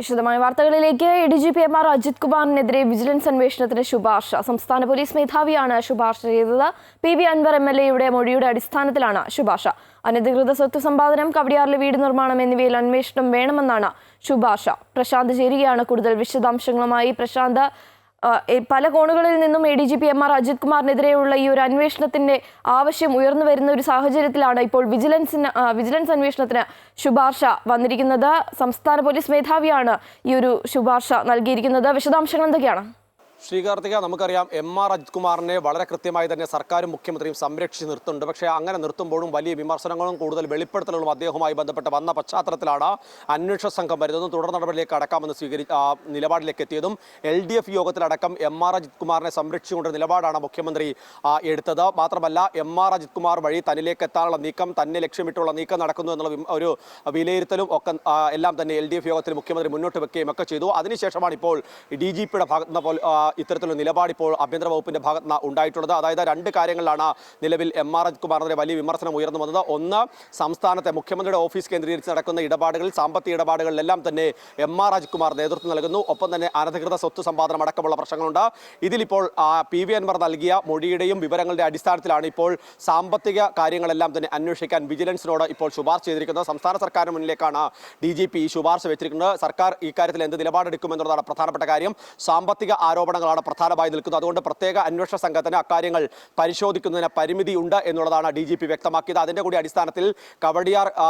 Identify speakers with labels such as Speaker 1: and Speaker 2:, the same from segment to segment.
Speaker 1: വിശദമായ വാർത്തകളിലേക്ക്. D G P M R Ajith കുമാറിനെതിരെ vigilance അന്വേഷണത്തിന് ശുപാർശ. സംസ്ഥാന പോലീസ് മേധാവിയാണ് ശുപാർശ ചെയ്തത്. P V Anvar M L എയുടെ മൊഴിയുടെ അടിസ്ഥാനത്തിലാണ് ശുപാർശ. അനധികൃത സ്വത്ത് സമ്പാദനം കവടിയാറിലെ വീട് നിർമ്മാണം എന്നിവയിൽ അന്വേഷണം വേണമെന്നാണ് ശുപാർശ. പ്രശാന്ത് ചേരുകയാണ് കൂടുതൽ വിശദാംശങ്ങളുമായി. പ്രശാന്ത് പല കോണുകളിൽ നിന്നും A D G P M R Ajith കുമാറിനെതിരെയുള്ള ഈ ഒരു അന്വേഷണത്തിന്റെ ആവശ്യം ഉയർന്നു വരുന്ന ഒരു സാഹചര്യത്തിലാണ് ഇപ്പോൾ വിജിലൻസിന് വിജിലൻസ് അന്വേഷണത്തിന് ശുപാർശ വന്നിരിക്കുന്നത്. സംസ്ഥാന പോലീസ് മേധാവിയാണ് ഈ ഒരു ശുപാർശ നൽകിയിരിക്കുന്നത്. വിശദാംശങ്ങൾ എന്തൊക്കെയാണ്?
Speaker 2: ശ്രീകാർത്തിക നമുക്കറിയാം എം ആർ അജിത് കുമാറിനെ വളരെ കൃത്യമായി തന്നെ സർക്കാരും മുഖ്യമന്ത്രിയും സംരക്ഷിച്ച് നിർത്തുന്നുണ്ട്. പക്ഷേ അങ്ങനെ നിർത്തുമ്പോഴും വലിയ വിമർശനങ്ങളും കൂടുതൽ വെളിപ്പെടുത്തലുകളും അദ്ദേഹവുമായി ബന്ധപ്പെട്ട് വന്ന പശ്ചാത്തലത്തിലാണ് അന്വേഷണ സംഘം വരുന്നതും. തുടർ നടപടിയിലേക്ക് അടക്കാമെന്ന് സ്വീകരി നിലപാടിലേക്ക് എത്തിയതും എൽ ഡി എഫ് യോഗത്തിലടക്കം എം ആർ അജിത് കുമാറിനെ സംരക്ഷിച്ചുകൊണ്ട് നിലപാടാണ് മുഖ്യമന്ത്രി എടുത്തത്. മാത്രമല്ല എം ആർ അജിത് കുമാർ വഴി തന്നിലേക്ക് എത്താനുള്ള നീക്കം തന്നെ ലക്ഷ്യമിട്ടുള്ള നീക്കം നടക്കുന്നു എന്നുള്ള ഒരു വിലയിരുത്തലും ഒക്കെ എല്ലാം തന്നെ എൽ ഡി എഫ് യോഗത്തിൽ മുഖ്യമന്ത്രി മുന്നോട്ട് വെക്കുകയും ഒക്കെ ചെയ്തു. അതിനുശേഷമാണ് ഇപ്പോൾ ഡി ജി പിയുടെ ഭാഗത്ത് നിന്ന് പോൽ- ആ, ഇത്തരത്തിലുള്ള നിലപാട് ഇപ്പോൾ ആഭ്യന്തര വകുപ്പിന്റെ ഭാഗത്ത് നിന്ന് ഉണ്ടായിട്ടുള്ളത്. അതായത് രണ്ട് കാര്യങ്ങളിലാണ് നിലവിൽ എം ആർ അജിത് കുമാറിനെതിരെ വലിയ വിമർശനം ഉയർന്നു വന്നത്. ഒന്ന് സംസ്ഥാനത്തെ മുഖ്യമന്ത്രിയുടെ ഓഫീസ് കേന്ദ്രീകരിച്ച് നടക്കുന്ന ഇടപാടുകൾ സാമ്പത്തിക ഇടപാടുകളിലെല്ലാം തന്നെ എം ആർ അജിത് കുമാർ നേതൃത്വം നൽകുന്നു. ഒപ്പം തന്നെ അനധികൃത സ്വത്ത് സമ്പാദനം അടക്കമുള്ള പ്രശ്നങ്ങളുണ്ട്. ഇതിലിപ്പോൾ പി വി അൻവർ നൽകിയ മൊഴിയുടെയും വിവരങ്ങളുടെ അടിസ്ഥാനത്തിലാണ് ഇപ്പോൾ സാമ്പത്തിക കാര്യങ്ങളെല്ലാം തന്നെ അന്വേഷിക്കാൻ വിജിലൻസിനോട് ഇപ്പോൾ ശുപാർശ ചെയ്തിരിക്കുന്നത്. സംസ്ഥാന സർക്കാരിന് മുന്നിലേക്കാണ് ഡി ജി പി ഈ ശുപാർശ വെച്ചിരിക്കുന്നത്. സർക്കാർ ഇക്കാര്യത്തിൽ എന്ത് നിലപാടെടുക്കുമെന്നുള്ളതാണ് പ്രധാനപ്പെട്ട കാര്യം. സാമ്പത്തിക ആരോപണങ്ങളാണ് പ്രധാനമായി നിൽക്കുന്നത്. അതുകൊണ്ട് പ്രത്യേക അന്വേഷണ സംഘത്തിന് അക്കാര്യങ്ങൾ പരിശോധിക്കുന്നതിന് പരിമിതി ഉണ്ട് എന്നുള്ളതാണ് ഡി ജി പി വ്യക്തമാക്കിയത്. അതിന്റെ കൂടി അടിസ്ഥാനത്തിൽ കവടിയാർ ആ,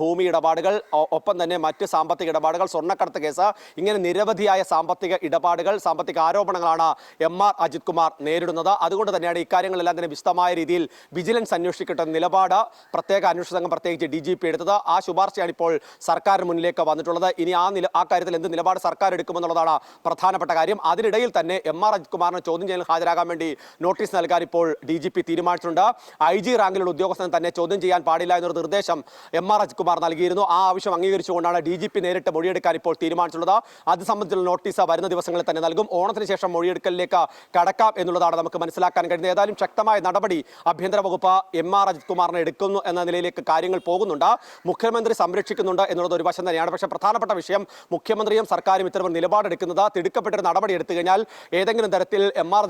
Speaker 2: ഭൂമി ഇടപാടുകൾ ഒപ്പം തന്നെ മറ്റ് സാമ്പത്തിക ഇടപാടുകൾ സ്വർണക്കടത്ത് കേസ് ഇങ്ങനെ നിരവധിയായ സാമ്പത്തിക ഇടപാടുകൾ സാമ്പത്തിക ആരോപണങ്ങളാണ് എം ആർ അജിത് കുമാർ നേരിടുന്നത്. അതുകൊണ്ട് തന്നെയാണ് ഇക്കാര്യങ്ങളെല്ലാം തന്നെ വിശദമായ രീതിയിൽ വിജിലൻസ് അന്വേഷിക്കട്ടെ നിലപാട് പ്രത്യേക അന്വേഷണ സംഘം പ്രത്യേകിച്ച് ഡി ജി പി എടുത്തത്. ആ ശുപാർശയാണ് ഇപ്പോൾ സർക്കാരിന് മുന്നിലേക്ക് വന്നിട്ടുള്ളത്. ഇനി ആ നില ആ കാര്യത്തിൽ എന്ത് നിലപാട് സർക്കാർ എടുക്കുമെന്നുള്ളതാണ് പ്രധാനപ്പെട്ട കാര്യം. അതിനിടയിൽ തന്നെ എം ആർ അജിത്കുമാറിനെ ചോദ്യം ചെയ്യാൻ ഹാജരാകാൻ വേണ്ടി നോട്ടീസ് നൽകാൻ ഇപ്പോൾ ഡി ജി പി തീരുമാനിച്ചിട്ടുണ്ട്. ഐ ജി റാങ്കിലുള്ള ഉദ്യോഗസ്ഥനെ തന്നെ ചോദ്യം ചെയ്യാൻ പാടില്ല എന്നൊരു നിർദ്ദേശം എം ആർ അജിത്കുമാർ നൽകിയിരുന്നു. ആ ആവശ്യം അംഗീകരിച്ചുകൊണ്ടാണ് ഡി ജി പി നേരിട്ട് മൊഴിയെടുക്കാൻ ഇപ്പോൾ തീരുമാനിച്ചിട്ടുള്ളത്. അത് സംബന്ധിച്ചുള്ള നോട്ടീസ് വരുന്ന ദിവസങ്ങളിൽ തന്നെ നൽകും. ഓണത്തിന് ശേഷം മൊഴിയെടുക്കലിലേക്ക് കടക്കാം എന്നുള്ളതാണ് നമുക്ക് മനസ്സിലാക്കാൻ കഴിയുന്നത്. ഏതായാലും ശക്തമായ നടപടി ആഭ്യന്തര വകുപ്പ് എം ആർ അജിത് കുമാറിനെ എടുക്കുന്നു എന്ന നിലയിലേക്ക് കാര്യങ്ങൾ പോകുന്നുണ്ട്. മുഖ്യമന്ത്രി സംരക്ഷിക്കുന്നുണ്ട് എന്നുള്ളത് ഒരു വശം തന്നെയാണ്. പക്ഷേ പ്രധാനപ്പെട്ട വിഷയം മുഖ്യമന്ത്രിയും സർക്കാരും ഇത്തരം നിലപാടെടുക്കുന്നത്. തിടുക്കപ്പെട്ടൊരു നടപടി എടുത്തു കഴിഞ്ഞാൽ ഏതെങ്കിലും തരത്തിൽ എം ആർ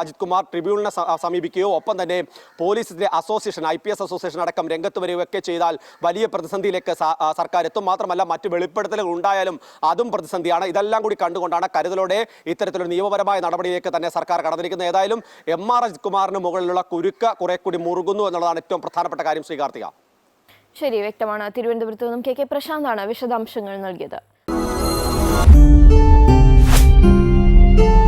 Speaker 2: അജിത് കുമാർ- ട്രിബ്യൂണലിനെ സമീപിക്കുകയോ ഒപ്പം തന്നെ പോലീസിന്റെ association I P S association അടക്കം രംഗത്ത് വരികയൊക്കെ ചെയ്താൽ വലിയ പ്രതിസന്ധിയിലേക്ക് സർക്കാർ എത്തും മാത്രമല്ല മറ്റ് വെളിപ്പെടുത്തലുകൾ ഉണ്ടായാലും അതും പ്രതിസന്ധിയാണ്. ഇതെല്ലാം കൂടി കണ്ടുകൊണ്ടാണ് കരുതലോടെ ഇത്തരത്തിലൊരു നിയമപരമായ നടപടിയിലേക്ക് തന്നെ സർക്കാർ കടന്നിരിക്കുന്നത്. ഏതായാലും എം ആർ അജിത് കുമാറിന് മുകളിലുള്ള കുരുക്ക കുറെ കൂടി മുറുകുന്നു എന്നുള്ളതാണ് ഏറ്റവും പ്രധാനപ്പെട്ട കാര്യം ശ്രീ കാർത്തിക.
Speaker 1: ശരി വ്യക്തമാണ്. തിരുവനന്തപുരത്ത് നിന്നും കെ കെ പ്രശാന്താണ് വിശദാംശങ്ങൾ നൽകിയത്. Thank you.